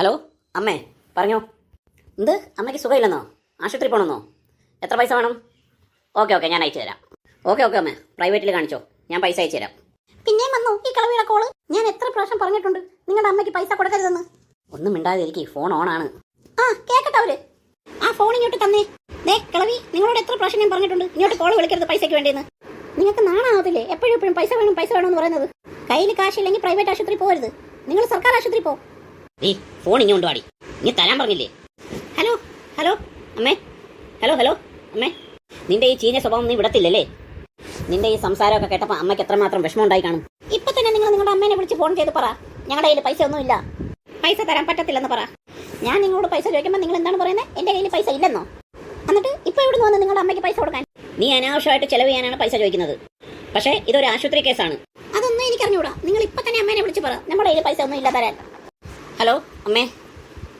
Hello? അമ്മേ പറഞ്ഞോ. എന്ത്? അമ്മയ്ക്ക് സുഖമില്ലെന്നോ? ആശുപത്രി പോകണമെന്നോ? എത്ര പൈസ വേണം? ഓക്കെ ഓക്കെ ഞാൻ അയച്ചു തരാം ഓക്കെ ഓക്കെ അമ്മേ. പ്രൈവറ്റിൽ കാണിച്ചോ. ഞാൻ പൈസ അയച്ചു തരാം പിന്നെയും വന്നു? ഈ കളവിയുടെ കോൾ? ഞാൻ എത്ര പ്രാവശ്യം പറഞ്ഞിട്ടുണ്ട് നിങ്ങളുടെ അമ്മയ്ക്ക് പൈസ കൊടുക്കരുതെന്ന്. ഒന്നും മിണ്ടാതിരിക്കും ഫോൺ ഓൺ ആണ്. ആ കേക്കട്ടെ അവർ. ആ ഫോൺ ഇങ്ങോട്ട് തന്നേ. ദേ കളവി നിങ്ങളോട് എത്ര പ്രാവശ്യം ഞാൻ പറഞ്ഞിട്ടുണ്ട് ഇങ്ങോട്ട് കോൾ വിളിക്കരുത് പൈസയ്ക്ക് വേണ്ടിയെന്ന്. നിങ്ങൾക്ക് നാണാവത്തില്ലേ? എപ്പോഴും എപ്പോഴും പൈസ വേണം പൈസ വേണം എന്ന് പറയുന്നത് കയ്യിൽ കാശില്ലെങ്കിൽ പ്രൈവറ്റ് ആശുപത്രി പോകരുത്. നിങ്ങൾ സർക്കാർ ആശുപത്രി പോ. ഈ ഫോൺ ഇങ്ങോട്ട് വാടി നീ തരാൻ പറഞ്ഞില്ലേ? ഹലോ ഹലോ അമ്മേ. ഹലോ ഹലോ അമ്മേ. നിന്റെ ഈ ചീഞ്ഞ സ്വഭാവം നീ വിടത്തില്ലല്ലേ? നിന്റെ ഈ സംസാരമൊക്കെ കേട്ടപ്പോൾ അമ്മയ്ക്ക് എത്രമാത്രം വിഷമം ഉണ്ടായി കാണും. ഇപ്പൊ തന്നെ നിങ്ങൾ നിങ്ങളുടെ അമ്മേനെ വിളിച്ച് ഫോൺ ചെയ്ത് പറ. ഞങ്ങളുടെ കയ്യിൽ പൈസ ഒന്നുമില്ല പൈസ തരാൻ പറ്റത്തില്ലെന്ന് പറ. ഞാൻ നിങ്ങളോട് പൈസ ചോദിക്കുമ്പോൾ നിങ്ങൾ എന്താണ് പറയുന്നത് എന്റെ കയ്യിൽ പൈസ ഇല്ലെന്നോ? എന്നിട്ട് ഇപ്പൊ ഇവിടെ വന്ന് നിങ്ങളുടെ അമ്മയ്ക്ക് പൈസ കൊടുക്കാൻ? നീ അനാവശ്യമായിട്ട് ചെലവ് ചെയ്യാനാണ് പൈസ ചോദിക്കുന്നത്. പക്ഷേ ഇതൊരു ആശുപത്രി കേസാണ്. അതൊന്നും എനിക്ക് അറിഞ്ഞൂടാ നിങ്ങൾ ഇപ്പൊ തന്നെ അമ്മേനെ വിളിച്ച് പറ. നമ്മുടെ കയ്യിൽ പൈസ ഒന്നും ഇല്ല തരാൻ ഹലോ അമ്മേ.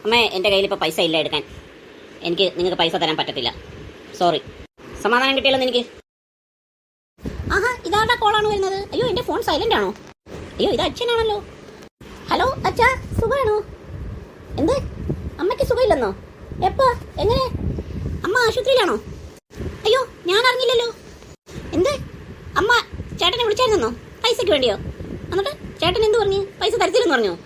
അമ്മേ എന്റെ കയ്യിൽ ഇപ്പോൾ പൈസ ഇല്ല എടുക്കാൻ. എനിക്ക് നിങ്ങൾക്ക് പൈസ തരാൻ പറ്റത്തില്ല. സോറി സമാധാനം കിട്ടിയല്ലോ എനിക്ക് ആഹാ ഇതാരുടെ കോളാണ് വരുന്നത്. അയ്യോ എന്റെ ഫോൺ സൈലന്റ് ആണോ? അയ്യോ ഇത് അച്ഛനാണല്ലോ. ഹലോ അച്ഛാ സുഖമാണോ എന്ത്? അമ്മയ്ക്ക് സുഖമില്ലെന്നോ? എപ്പോ? എങ്ങനെ? അമ്മ ആശുപത്രിയിലാണോ? അയ്യോ ഞാൻ അറിഞ്ഞില്ലല്ലോ. എന്ത്? അമ്മ ചേട്ടനെ വിളിച്ചായിരുന്നോ? പൈസയ്ക്ക് വേണ്ടിയോ? എന്നിട്ട് ചേട്ടൻ എന്ത് പറഞ്ഞു? പൈസ തരത്തില്ലെന്ന് പറഞ്ഞോ?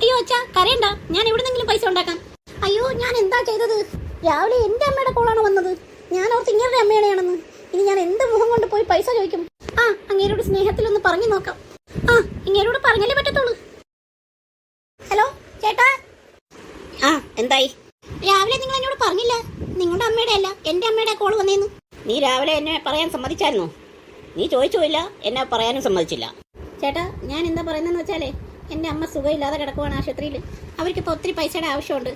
അയ്യോ അച്ഛാ കരയണ്ട. ഞാൻ എവിടുന്നെങ്കിലും പൈസ ഉണ്ടാക്കാം. അയ്യോ ഞാൻ എന്താ ചെയ്തത്? രാവിലെ എന്റെ അമ്മയുടെ കോളാണ് വന്നത്. ഞാൻ ഓർത്ത് ഇങ്ങനെ അമ്മയുടെയാണെന്ന് ഇനി ഞാൻ എന്ത് മുഖം കൊണ്ട് പോയി പൈസ ചോദിക്കും? ആ അങ്ങേരോട് സ്നേഹത്തിലൊന്ന് പറഞ്ഞു നോക്കാം. ആ ഇങ്ങേരോട് പറഞ്ഞല്ലേ പറ്റത്തുള്ളൂ? ഹലോ ചേട്ടാ? ആ എന്തായി? രാവിലെ നിങ്ങൾ എന്നോട് പറഞ്ഞില്ല? നിങ്ങളുടെ അമ്മയുടെ അല്ല എന്റെ അമ്മയുടെ കോൾ വന്നേന്ന്. നീ രാവിലെ എന്നെ പറയാൻ സമ്മതിച്ചായിരുന്നോ? നീ ചോദിച്ചുമില്ല എന്നെ പറയാനും സമ്മതിച്ചില്ല. ചേട്ടാ ഞാൻ എന്താ പറയുന്നതെന്ന് വെച്ചാലേ എന്റെ അമ്മ സുഖമില്ലാതെ കിടക്കുവാണ് ആശുപത്രിയിൽ. അവർക്കിപ്പോൾ ഒത്തിരി പൈസയുടെ ആവശ്യമുണ്ട്.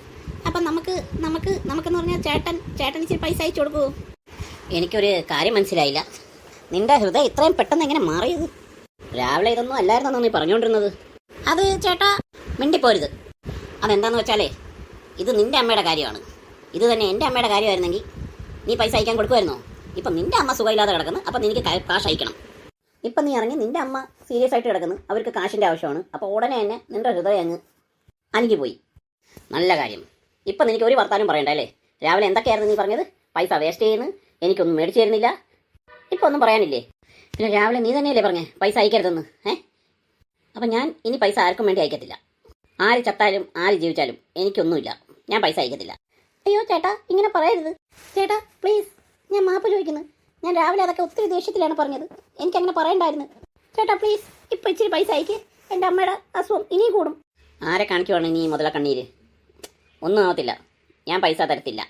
അപ്പം നമുക്ക് നമുക്ക് നമുക്കെന്ന് പറഞ്ഞാൽ ചേട്ടൻ ചേട്ടൻ ഇച്ചിരി പൈസ അയച്ചു കൊടുക്കുമോ എനിക്കൊരു കാര്യം മനസ്സിലായില്ല. നിന്റെ ഹൃദയം ഇത്രയും പെട്ടെന്ന് എങ്ങനെ മാറിയത്? രാവിലെ ഇതൊന്നും അല്ലായിരുന്നു നീ പറഞ്ഞുകൊണ്ടിരുന്നത്. അത് ചേട്ടാ മിണ്ടിപ്പോരുത്. അതെന്താന്ന് വെച്ചാലേ ഇത് നിന്റെ അമ്മയുടെ കാര്യമാണ്. ഇത് തന്നെ എന്റെ അമ്മയുടെ കാര്യമായിരുന്നെങ്കിൽ നീ പൈസ അയക്കാൻ കൊടുക്കുമായിരുന്നോ? ഇപ്പം നിന്റെ അമ്മ സുഖമില്ലാതെ കിടക്കുന്നു അപ്പം നിനക്ക് കാഷ് കാശ് അയക്കണം. ഇപ്പം നീ ഇറങ്ങി നിന്റെ അമ്മ സീരിയസ് ആയിട്ട് കിടക്കുന്നു. അവർക്ക് കാശിന്റെ ആവശ്യമാണ്. അപ്പോൾ ഉടനെ തന്നെ നിന്റെ ഹൃദയം അങ്ങ് അനുകി പോയി. നല്ല കാര്യം. ഇപ്പം നിനക്ക് ഒരു വർത്താനം പറയണ്ട അല്ലേ? രാവിലെ എന്തൊക്കെയായിരുന്നു നീ പറഞ്ഞത്? പൈസ വേസ്റ്റ് ചെയ്യുന്നു. എനിക്കൊന്നും മേടിച്ചു തരുന്നില്ല ഇപ്പം ഒന്നും പറയാനില്ലേ? പിന്നെ രാവിലെ നീ തന്നെയല്ലേ പറഞ്ഞേ? പൈസ അയക്കരുതെന്ന്. ഏ? അപ്പം ഞാൻ ഇനി പൈസ ആർക്കും വേണ്ടി അയക്കത്തില്ല. ആര് ചത്താലും ആര് ജീവിച്ചാലും എനിക്കൊന്നുമില്ല. ഞാൻ പൈസ അയക്കത്തില്ല. അയ്യോ ചേട്ടാ ഇങ്ങനെ പറയരുത്. ചേട്ടാ പ്ലീസ് ഞാൻ രാവിലെ അതൊക്കെ ഒത്തിരി ദേഷ്യത്തിലാണ് പറഞ്ഞത്. എനിക്കങ്ങനെ പറയണ്ടായിരുന്നു. ചേട്ടാ പ്ലീസ് ഇപ്പൊ ഇച്ചിരി പൈസ അയക്ക്. എന്റെ അമ്മയുടെ അസുഖം ഇനിയും കൂടും. ആരെ കാണിക്കുവാണ് നീ മുതല കണ്ണീര്? ഒന്നും ആവത്തില്ല. ഞാൻ പൈസ തരത്തില്ല.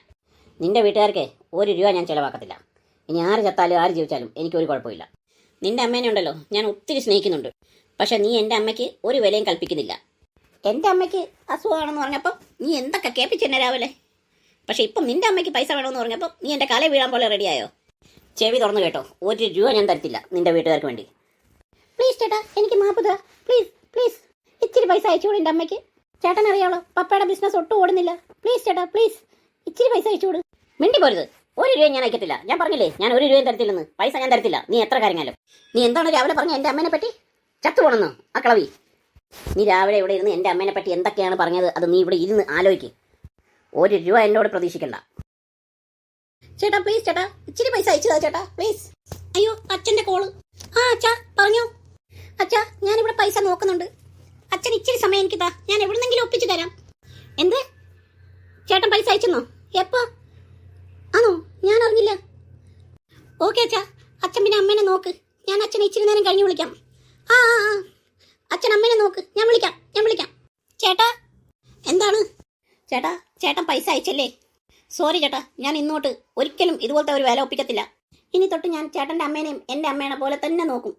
നിന്റെ വീട്ടുകാർക്ക് ഒരു രൂപ ഞാൻ ചിലവാക്കത്തില്ല. ഇനി ആര് ചത്താലും ആര് ജീവിച്ചാലും എനിക്ക് ഒരു കുഴപ്പമില്ല. നിന്റെ അമ്മേനെ ഉണ്ടല്ലോ ഞാൻ ഒത്തിരി സ്നേഹിക്കുന്നുണ്ട്. പക്ഷെ നീ എന്റെ അമ്മയ്ക്ക് ഒരു വിലയും കൽപ്പിക്കുന്നില്ല. എന്റെ അമ്മയ്ക്ക് അസുഖമാണെന്ന് പറഞ്ഞപ്പോൾ നീ എന്തൊക്കെ കേൾപ്പിച്ചെന്നെ രാവിലെ? പക്ഷെ ഇപ്പം നിന്റെ അമ്മയ്ക്ക് പൈസ വേണമെന്ന് പറഞ്ഞപ്പോൾ നീ എന്റെ കല വീഴാൻ പോലെ റെഡിയായോ ചെവി തുറന്നു കേട്ടോ. ഒരു രൂപ ഞാൻ തരത്തില്ല നിന്റെ വീട്ടുകാർക്ക് വേണ്ടി. പ്ലീസ് ചേട്ടാ എനിക്ക് മാപ്പ് തരാ. പ്ലീസ് പ്ലീസ് ഇച്ചിരി പൈസ അയച്ചുകൂടി എന്റെ അമ്മയ്ക്ക്. ചേട്ടൻ അറിയാമോ പപ്പയുടെ ബിസിനസ് ഒട്ടും ഓടുന്നില്ല. പ്ലീസ് ചേട്ടാ പ്ലീസ് ഇച്ചിരി പൈസ അയച്ചുകൂട് മിണ്ടി പോരുത്. ഒരു രൂപ ഞാൻ അയക്കത്തില്ല. ഞാൻ പറഞ്ഞില്ലേ ഞാൻ ഒരു രൂപയും തരത്തില്ലെന്ന്. പൈസ ഞാൻ തരത്തില്ല. നീ എത്ര കാര്യങ്ങളും നീ എന്താണ് രാവിലെ പറഞ്ഞ എന്റെ അമ്മേനെ പറ്റി? ചത്തു പോണെന്ന്? ആ കളവി. നീ രാവിലെ ഇവിടെ ഇരുന്ന് എന്റെ അമ്മേനെ പറ്റി എന്തൊക്കെയാണ് പറഞ്ഞത്? അത് നീ ഇവിടെ ഇരുന്ന് ആലോചിക്ക് ഒരു രൂപ എന്നോട് പ്രതീക്ഷിക്കണ്ട. ചേട്ടാ പ്ലീസ് ചേട്ടാ. ഇച്ചിരി പൈസ അയച്ചു താ ചേട്ടാ പ്ലീസ് അയ്യോ അച്ഛന്റെ കോൾ ആ അച്ഛാ പറഞ്ഞോ. അച്ഛാ ഞാനിവിടെ പൈസ നോക്കുന്നുണ്ട്. അച്ഛൻ ഇച്ചിരി സമയം എനിക്ക് താ ഞാൻ എവിടുന്നെങ്കിലും ഒപ്പിച്ചു തരാം. എന്ത്? ചേട്ടൻ പൈസ അയച്ചെന്നോ? എപ്പോ? ആണോ? ഞാൻ അറിഞ്ഞില്ല. ഓക്കെ അച്ഛാ. അച്ഛൻ പിന്നെ അമ്മേനെ നോക്ക്. ഞാൻ അച്ഛനെ ഇച്ചിരി നേരം കഴിഞ്ഞ് വിളിക്കാം. ആ ആ ആ. അച്ഛൻ അമ്മേനെ നോക്ക്. ഞാൻ വിളിക്കാം ഞാൻ വിളിക്കാം. ചേട്ടാ എന്താണ്? ചേട്ടാ ചേട്ടൻ പൈസ അയച്ചല്ലേ? സോറി ചേട്ടാ ഞാൻ ഇന്നോട്ട് ഒരിക്കലും ഇതുപോലത്തെ ഒരു വില ഒപ്പിക്കത്തില്ല. ഇനി തൊട്ട് ഞാൻ ചേട്ടന്റെ അമ്മേനെയും എന്റെ അമ്മേനെ പോലെ തന്നെ നോക്കും.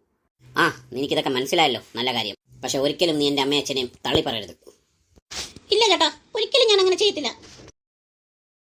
ആ നിനക്കിതൊക്കെ മനസ്സിലായല്ലോ. നല്ല കാര്യം. പക്ഷെ ഒരിക്കലും നീ എന്റെ അമ്മയച്ഛനെയും തള്ളി പറയരുത് ഇല്ല ചേട്ടാ ഒരിക്കലും ഞാൻ അങ്ങനെ ചെയ്യത്തില്ല.